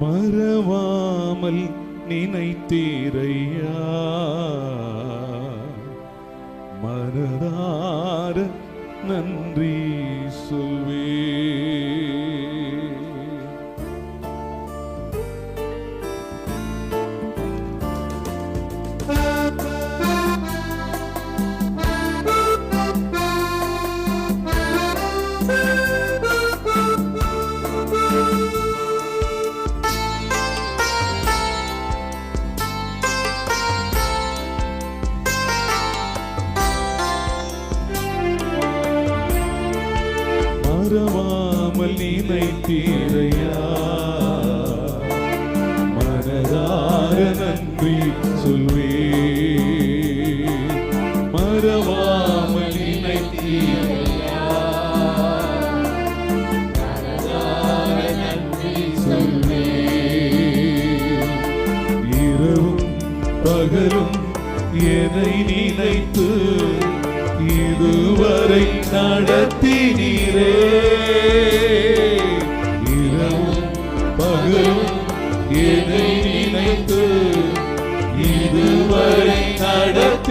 மறவாமல் நினைத்தீரையா? மனதார நன்றி. மறவாமல் நினைத்தீரையா மனதார நன்றி சொல்வே மறவாமல் நினைத்தீரையா இரவும் பகலும் நினைத்து? இதுவரை நடத்தினீரே.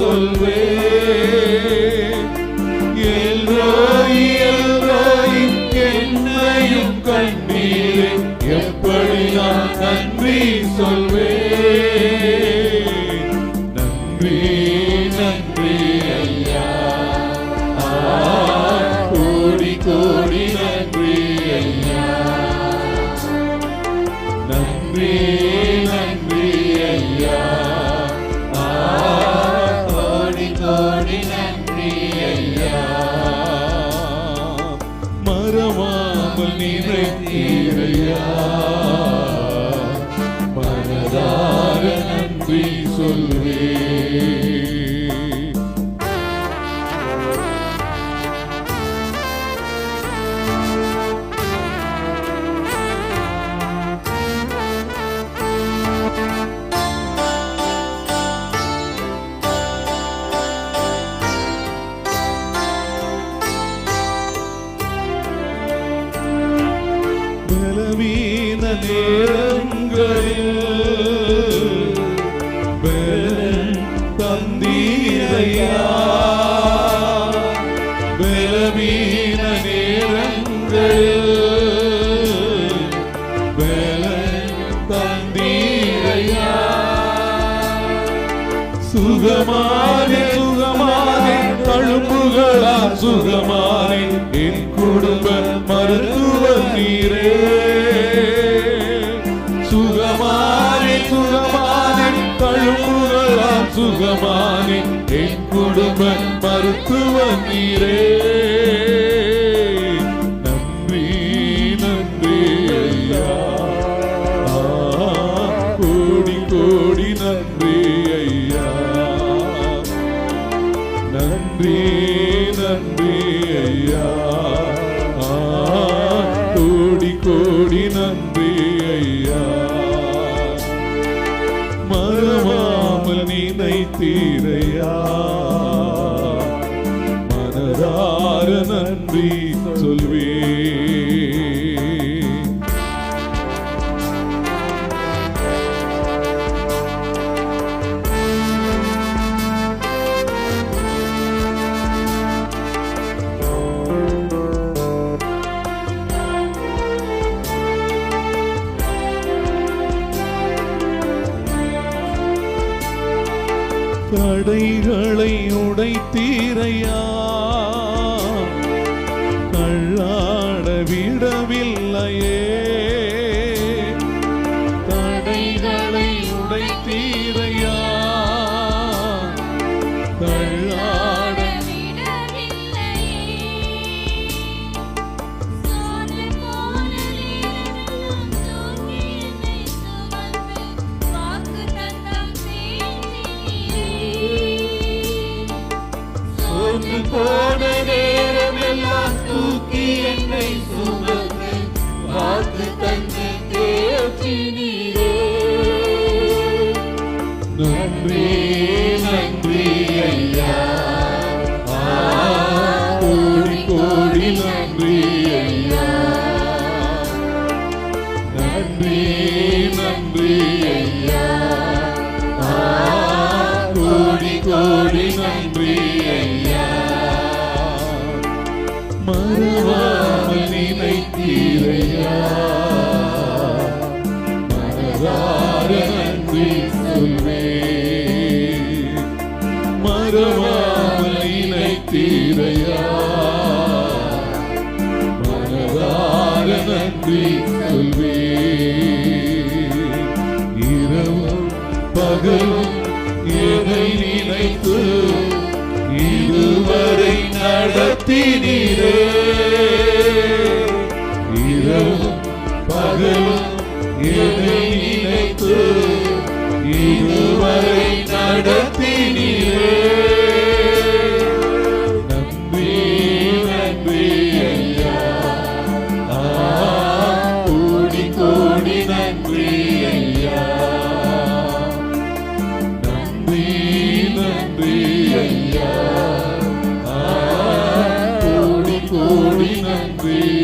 நன்றி சொல்வேன் எல்ரோய் என்னையும் எப்படி நான் நன்றி சொல்வேன் நன்றி நன்றி ஐயா ஆ, கோடி கோடி நன்றி ஐயா நன்றி நினைத்தீரையா? மனதார நன்றி சொல்லு. நேரங்களில் பலன் தந்தீரையா பலவீன நேரங்களில் தந்தீரையா சுகமானே சுகமானே தழும்புகளா சுகம் சுகமானே என் குடும்ப மருத்துவ நீரே. நன்றி நன்றி ஐயா. கோடி கோடி நன்றி ஐயா. நன்றி நன்றி ஐயா. கோடி கோடி நன்றி. தீரையா மனதார நன்றி சொல்லு. கட்டுகளை உடைத்தீரையா மறவாமல் நினைத்தீரையா? மனதார நன்றி சொல்வே மறவாமல் நினைத்தீரையா? மனதார நன்றி சொல்வே இரவும் பகலும் எதை நினைத்து இதுவரை see.